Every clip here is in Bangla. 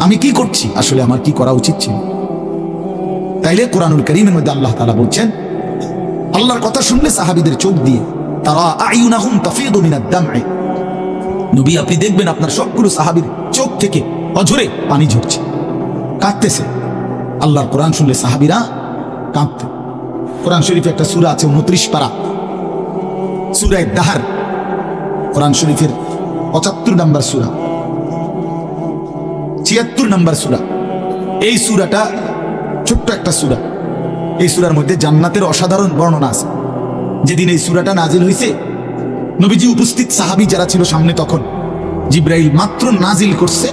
আমি কি করছি? আসলে আমার কি করা উচিত ছিল? তাইলে কোরআনুল করিমের মধ্যে আল্লাহ তাআলা বলছেন, আল্লাহর কথা শুনলে সাহাবীদের চোখ দিয়ে, তারা দাম'i নবী, আপনি দেখবেন আপনার সবগুলো সাহাবীর চোখ থেকে অঝরে পানি ঝরছে, কাঁদতেছে। আল্লাহর কোরআন শুনলে সাহাবীরা কাঁদতে। কোরআন শরীফে একটা সূরা আছে উনত্রিশ পারা। সূরায়ে দাহার, কোরআন শরীফের পঁচাত্তর নম্বর সূরা। ছিয়াত্তর নম্বর সুরা। এই সুরাটা ছোট্ট একটা সুরা। এই সূরার মধ্যে জান্নাতের অসাধারণ বর্ণনা আছে। যেদিন এই সুরাটা নাজিল হয়েছে নবীজি উপস্থিত সাহাবী যারা ছিল সামনে তখন, জিব্রাইল মাত্র নাজিল করছে,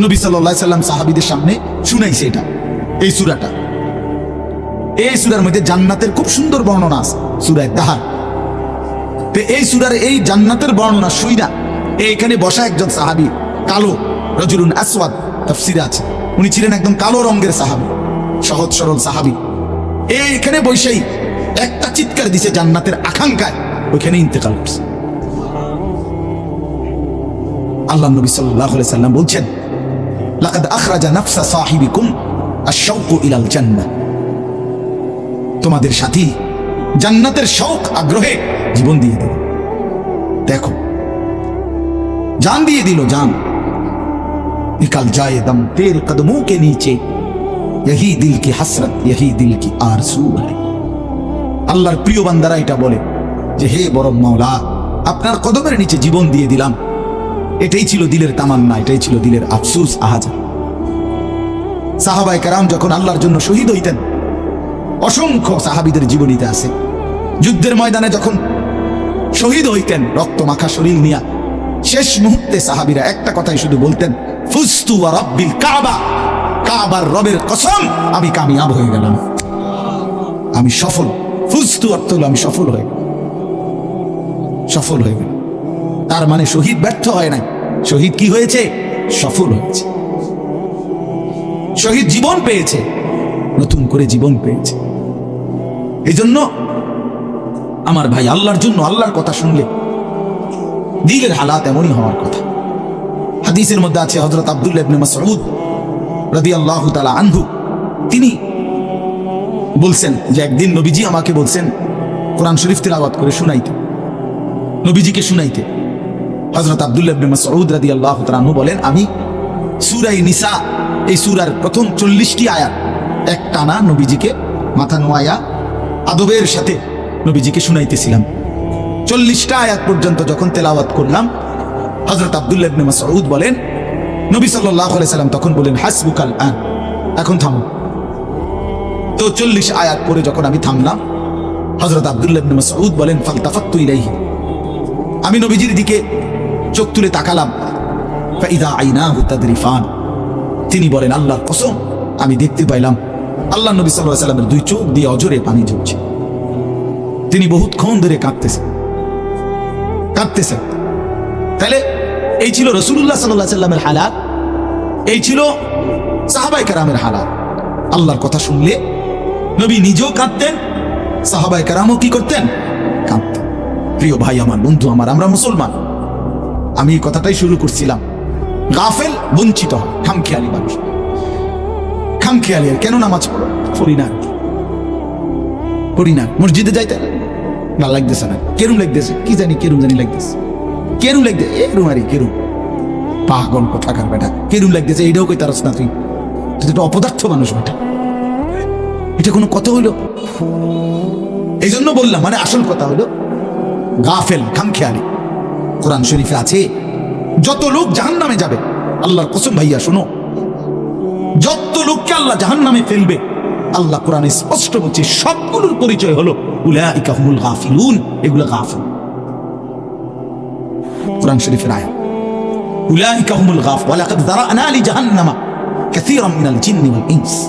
নবী সাল্লাল্লাহু সাল্লাম সাহাবীদের সামনে শুনাইছে এটা, এই সুরাটা। এই সুরার মধ্যে জান্নাতের খুব সুন্দর বর্ণনা আছে, সূরায় দাহার। তো এই সূরার এই জান্নাতের বর্ণনা শুইনা এখানে বসা একজন সাহাবী, কালো রজুলুন আসওয়াদ তাফসিরে আছে। উনি ছিলেন একদম কালো রঙের সাহাবী, সহজ সরল সাহাবী। এখানে বৈশাই একটা চিৎকার দিছে জান্নাতের আকাঙ্ক্ষায় ওইখানে ইন্তেকাল করছে। আল্লাহ নবী আলাইহি সাল্লাম বলছেন, লাকাদ আখরাজা নাফসা সাহিবিকুম আশ-শাওকু ইলাল জান্নাহ তোমাদের সাথী জান্নাতের শৌক আগ্রহে জীবন দিয়ে দিল। দেখো, জান দিয়ে দিল জান। निकल जाए दम तेरे कदमों के नीचे यही दिल की हसरत यही दिल की आरजू है আল্লাহর প্রিয় বান্দারা এটা বলে যে হে বরং মাওলা আপনার কদমের নিচে জীবন দিয়ে দিলাম এটাই ছিল দিলের তামান্না এটাই ছিল দিলের আফসুস আহাজা সাহাবাই কারাম যখন আল্লাহর জন্য শহীদ হইতেন অসংখ্য সাহাবিদের জীবনীতে আছে যুদ্ধের ময়দানে যখন শহীদ হইতেন রক্ত মাখা শরীর নিয়া শেষ মুহূর্তে সাহাবিরা একটা কথাই শুধু বলতেন ফুস্তু ওয়া রব্বিল রবের কসম, আমি কামিয়াব হয়ে গেলাম। আমি সফল। ফুস্তু অর্থ হলো আমি সফল হয়ে সফল হয়ে গেল তার মানে শহীদ ব্যর্থ হয় নাই। শহীদ কি হয়েছে? সফল হয়েছে। শহীদ জীবন পেয়েছে। নতুন করে জীবন পেয়েছে। এই জন্য আমার ভাই আল্লাহর জন্য আল্লাহর কথা শুনলে দিলের হালাত এমনই হওয়ার কথা। হাদিসের মধ্যে আছে হজরত আব্দুল্লাহ ইবনে মাসউদ রাদিয়াল্লাহু তাআলা আনহু। তিনি বলছেন যে একদিন নবীজি আমাকে বলছেন, কোরআন শরীফ তেলাওয়াত করে শুনাইতে। নবীজিকে শুনাইতে। হজরত আব্দুল্লাহ ইবনে মাসউদ রাদিয়াল্লাহু তাআলা আনহু বলেন, আমি সূরায়ে নিসা, এই সূরার প্রথম চল্লিশটি আয়াত এক টানা নবীজিকে, মাথা নোয়ায়া আদবের সাথে নবীজিকে শুনাইতেছিলাম। চল্লিশটা আয়াত পর্যন্ত যখন তেলাওয়াত করলাম হজরত আব্দুল্লাহ ইবনে মাসউদ বলেন, নবী সাল্লাল্লাহু আলাইহি সাল্লাম তখন বলেন, হাসবুকাল আন। এখন থামো। তো চল্লিশ আয়াত পরে যখন আমি থামলাম হজরত আব্দুল্লাহ ইবনে মাসউদ বলেন, ফালতাফাত্তু ইলাইহি। আমি নবীজির দিকে চোখ তুলে তাকালাম। ফাইদা আইনাহু তাদরিফান। তিনি বলেন, আল্লাহর কসম, আমি দেখতে পাইলাম, আল্লাহ নবী আলাইহি সাল্লামের দুই চোখ দিয়ে অজরে পানি ঝরছে। তিনি বহুতক্ষণ ধরে কাঁদতেছেন। কাঁদতেছেন। তাহলে এই ছিল রসুল্লাহ সাল্লাহ সাল্লামের হালাত। এই ছিল সাহাবাই কারামের হালাত। আল্লাহর কথা শুনলে নবী নিজেও কাঁদতেন, সাহাবাই কারামও কি করতেন? কাঁদতেন। প্রিয় ভাই, আমার বন্ধু, আমার, আমরা মুসলমান। আমি এই কথাটাই শুরু করছিলাম। গাফেল, বঞ্চিত খামখেয়ালি মানুষ। খামখেয়ালি আর কেন নামাজ পড়ো? পড়ি না মসজিদে যাইতে না লাগতেছে না। কেরুম লাগতেছে। কি জানি কেরুম জানি লাগতেছে। কেরুম লাগতে এরুম আরে কেরুম পাগল কোথাকার বেটা কেরুম লাগতেছে এইটাও কই তারস না তুই তুই একটা অপদার্থ মানুষ বেটা। এটা কোনো কথা হইল? এই জন্য বললাম মানে আসল কথা হইল, গাফেল, খামখেয়ালি। কোরআন শরীফে আছে, যত লোক জাহান নামে যাবে, আল্লাহর কসম ভাইয়া, শোনো, যত লোককে আল্লাহ জাহান নামে ফেলবে, আল্লাহ কোরআনে স্পষ্ট বলছে, সবগুলোর পরিচয় হলো, উলাইকা হুমুল গাফিলুন, এগুলো গাফিল। কোরআন শরীফের আয়াত। উলাইকা হুমুল গাফ, ওয়ালাকাদ যারানা লি জাহান্নামা কাসীরাম মিনাল জিন্নি ওয়াল ইনস।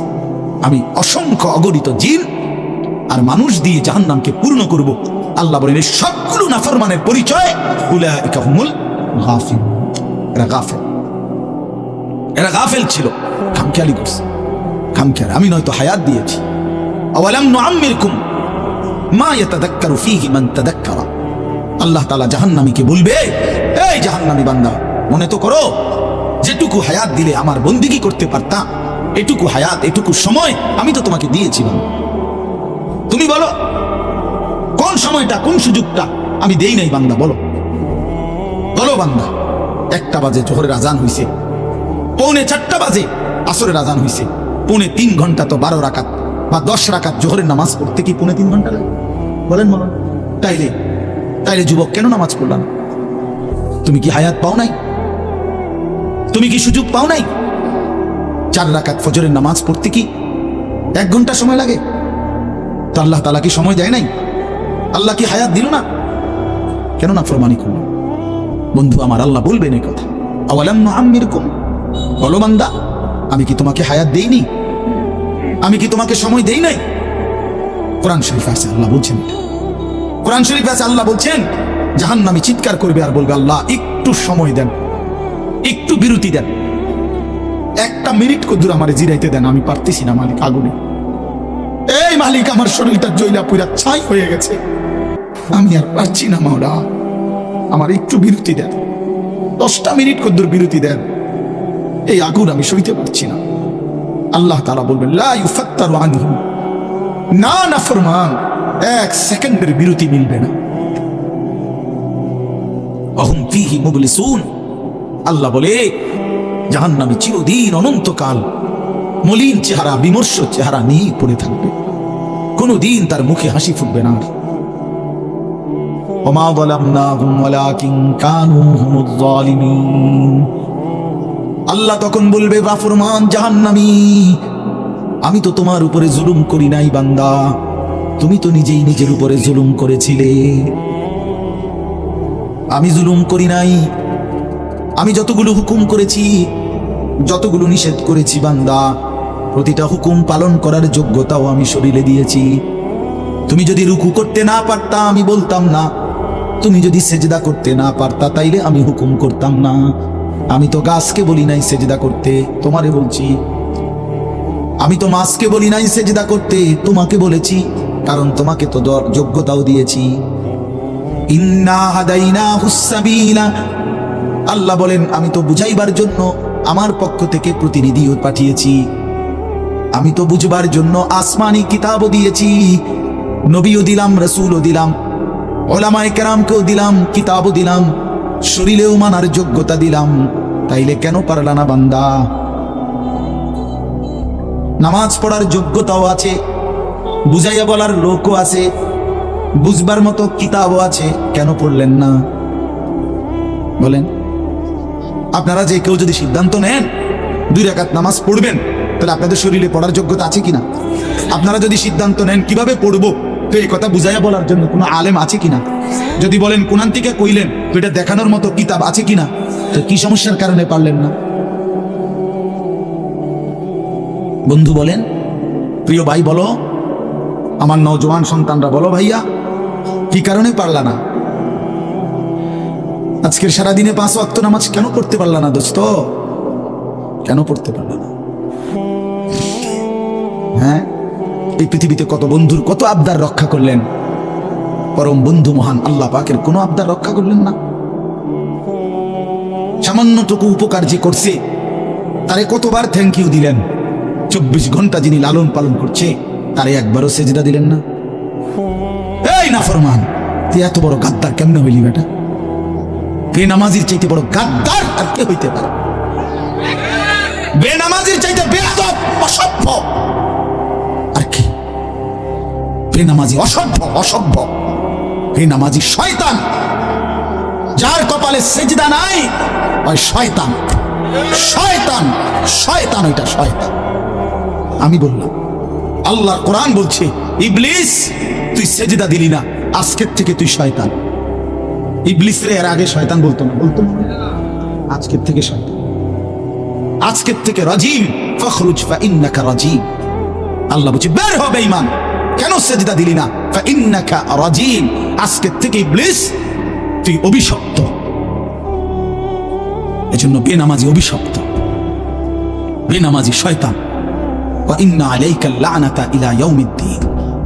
আমি অসংখ্য অগণিত জিন আর মানুষ দিয়ে জাহান্নামকে পূর্ণ করব। আল্লাহ বলেন সবগুলো নাফরমানের পরিচয় উলাইকা হুমুল গাফিল। এরা গাফেল। এরা গাফেল ছিল। খামখেয়ালি করছে। খামখেয়াল। আমি নয়তো হায়াত দিয়েছি। আওয়ালাম নুআম্মিরকুম মা ইয়াতাদাক্কারু ফীহি মান তাদাক্কারা। আল্লাহ তাআলা জাহান্নামীকে বলবে, এই জাহান্নামী বান্দা, মনে তো করো, যেটুকু হায়াত দিলে আমার বন্দিগি করতে পারতাম, এটুকু হায়াত, এটুকু সময় আমি তো তোমাকে দিয়েছিলাম। তুমি বলো, কোন সময়টা, কোন সুযোগটা আমি দেই নাই বান্দা, বলো। বলো বান্দা, একটা বাজে জোহরের আজান হইছে, পৌনে চারটা বাজে আসরের আজান হইছে, পৌনে তিন ঘণ্টা তো বারো রাকাত বা দশ রাকাত জোহরের নামাজ পড়তে কি পৌনে তিন ঘণ্টা লাগে? বলেন বলেন তাইলে তাইলে যুবক, কেন নামাজ পড়লাম তুমি কি হায়াত পাও নাই? তুমি কি সুযোগ পাও নাই? চার রাকাত ফজরের নামাজ পড়তে কি এক ঘণ্টা সময় লাগে? তো আল্লাহ তালা কি সময় দেয় নাই? আল্লাহ কি হায়াত দিল না? কেন না ফরমানি করল? বন্ধু, আমার আল্লাহ বলবেন এই কথা। আওয়ালাম আম্মির কম বলো আমি কি তোমাকে হায়াত দেইনি? আমি কি তোমাকে সময় দেই নাই? কোরআন শরীফ আছে, আল্লাহ বলছেন এটা। কোরআন শরীফ আছে, আল্লাহ বলছেন জাহান নামি চিৎকার করবে আর বলবে, আল্লাহ, একটু সময় দেন, একটু বিরতি দেন। একটা মিনিট কদ্দুর আমার জিরাইতে দেন, আমি পারতেছি না মালিক আগুনে। এই মালিক, আমার শরীরটা জৈলা পুরা ছাই হয়ে গেছে। আমি আর পারছি না মাওলা, আমার একটু বিরতি দেন। দশটা মিনিট কদ্দুর বিরতি দেন, এই আগুন আমি সইতে পারছি না। আল্লাহ তালা বলবেন, লা ইউফাত্তারু আনহু। না না ফরমান। এক সেকেন্ডের বিরতি মিলবে না অহম ফিহি মুবলিসুন আল্লাহ বলে জাহান্নামে চিরদিন অনন্তকাল মলিন চেহারা বিমর্ষ চেহারা নিয়ে পড়ে থাকবে কোনদিন তার মুখে হাসি ফুটবে না আর। وما ظلمناهم ولكن كانوا هم الظالمين আল্লাহ তখন বলবে বাফরমান জাহান্নামী আমি তো তোমার উপরে জুলুম করি নাই বান্দা তুমি তো নিজেই নিজের উপরে জুলুম করেছিলে। আমি জুলুম করি নাই। আমি যতগুলো হুকুম করেছি, যতগুলো নিষেধ করেছি বান্দা, প্রতিটা হুকুম পালন করার যোগ্যতাও আমি শরীরে দিয়েছি। তুমি যদি রুকু করতে না পারতা, আমি বলতাম না। তুমি যদি সেজদা করতে না পারতা, তাইলে আমি হুকুম করতাম না। আমি তো গাছকে বলি নাই সেজদা করতে, তোমারে বলছি। আমি তো মাছকে বলি নাই সেজদা করতে, তোমাকে বলেছি। কারণ তোমাকে তো যোগ্যতাও দিয়েছি। আল্লাহ বলেন, আমি তো বুঝাইবার জন্য আমার পক্ষ থেকে প্রতিনিধিও পাঠিয়েছি। আমি তো বুঝবার জন্য আসমানি কিতাবও দিয়েছি। নবীও দিলাম, রসুলও দিলাম, ওলামায় কেরামকেও দিলাম, কিতাবও দিলাম, শরীরেও মানার যোগ্যতা দিলাম। তাইলে কেন পারলা না বান্দা? নামাজ পড়ার যোগ্যতাও আছে বুঝাইয়া বলার লোকও আছে, বুঝবার মতো কিতাবও আছে, কেন পড়লেন না? বলেন, আপনারা যে কেউ যদি সিদ্ধান্ত নেন, দুই রাকাত নামাজ পড়বেন, তাহলে আপনাদের শরীরে পড়ার যোগ্যতা আছে কিনা? আপনারা যদি সিদ্ধান্ত নেন কীভাবে পড়ব, তো এই কথা বুঝাইয়া বলার জন্য কোনো আলেম আছে কিনা? যদি বলেন কোনান থেকে কইলেন, তো এটা দেখানোর মতো কিতাব আছে কিনা? তো কি সমস্যার কারণে পারলেন না? বন্ধু বলেন, প্রিয় ভাই বলো আমার নওজোয়ান সন্তানরা বলো ভাইয়া, কি কারণে পারলা না? আজকের সারাদিনে পাঁচ ওয়াক্ত নামাজ কেন পড়তে পারলা না দোস্ত? কেন পড়তে পারলা না? হ্যাঁ? এই পৃথিবীতে কত বন্ধুর কত আবদার রক্ষা করলেন? পরম বন্ধু মহান আল্লাহ পাকের কোনো আবদার রক্ষা করলেন না। সামান্যটুকু উপকার যে করছে, তারে কতবার থ্যাংক ইউ দিলেন? চব্বিশ ঘণ্টা যিনি লালন পালন করছে তারে একবারও সেজদা দিলেন না? এই না ফরমান তুই এত বড় গাদ্দার কেমনে হইলি বেটা? বেনামাজির চাইতে বড় গাদ্দার আর কে হইতে পারে? বেনামাজির চাইতে অসভ্য। আর কি? বেনামাজি অসভ্য অসভ্য। বেনামাজি শয়তান। যার কপালে সেজদা নাই, ওই শয়তান। শয়তান শয়তান ওইটা শয়তান। আমি বললাম আল্লাহ কোরআন বলছে, ইবলিস, তুই সেজদা দিলি না। আজকের থেকে তুই শয়তান। ইবলিস রে এর আগে শয়তান বলতো না, বলতো? আজকের থেকে শয়তান। আজকের থেকে রাজিম। ফখরুজ ফা ইন্নাকা রাজিম। আল্লাহ বলছে, বের হবে ইমান কেন সেজদা দিলি না? ফা ইন্নাকা রাজিম। আজকের থেকে ইবলিস, তুই অভিশপ্ত। এজন্য বেনামাজি অভিশপ্ত। বেনামাজি শয়তান।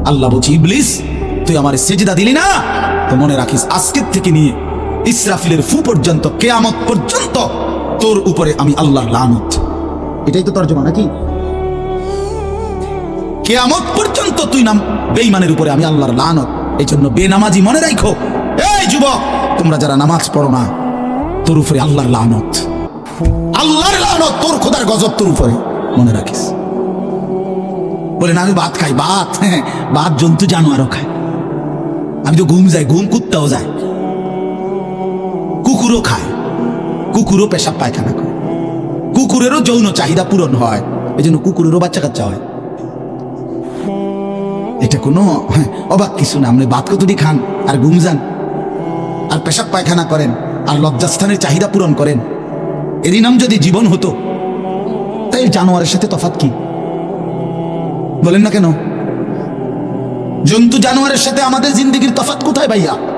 আল্লাহ বলছে, ইবলিস, তুই আমার সেজদা দিলি না? তো মনে রাখিস, আজকের থেকে নিয়ে ইসরাফিলের ফু পর্যন্ত, কেয়ামত পর্যন্ত তোর উপরে আমি লানত। এটাই তো তর্জমা নাকি? কেয়ামত পর্যন্ত তুই নাম বেঈমানের উপরে আমি আল্লাহর লানত। এই জন্য বেনামাজি মনে রাখো এই যুবক, তোমরা যারা নামাজ পড়ো না, তোর উপরে আল্লাহর লানত। আল্লাহর লানত, তোর খোদার গজব তোর উপরে, মনে রাখিস। বলে না আমি ভাত খাই ভাত হ্যাঁ ভাত জন্তু জানোয়ারও খায়। আমি তো ঘুম যাই ঘুম কুত্তাও যায়। কুকুরও খায় কুকুরও পেশাব পায়খানা করে। কুকুরেরও যৌন চাহিদা পূরণ হয় এই জন্য কুকুরেরও বাচ্চা কাচ্চা হয়। এটা কোনো হ্যাঁ, অবাক কিছু না আপনি ভাত কতটি খান আর ঘুম যান। আর পেশাব পায়খানা করেন আর লজ্জাস্থানের চাহিদা পূরণ করেন। এরই নাম যদি জীবন হতো তাই জানোয়ারের সাথে তফাৎ কি? বলেন না কেন? জন্তু জানোয়ারের সাথে আমাদের জিন্দগির তফাত কোথায় ভাইয়া?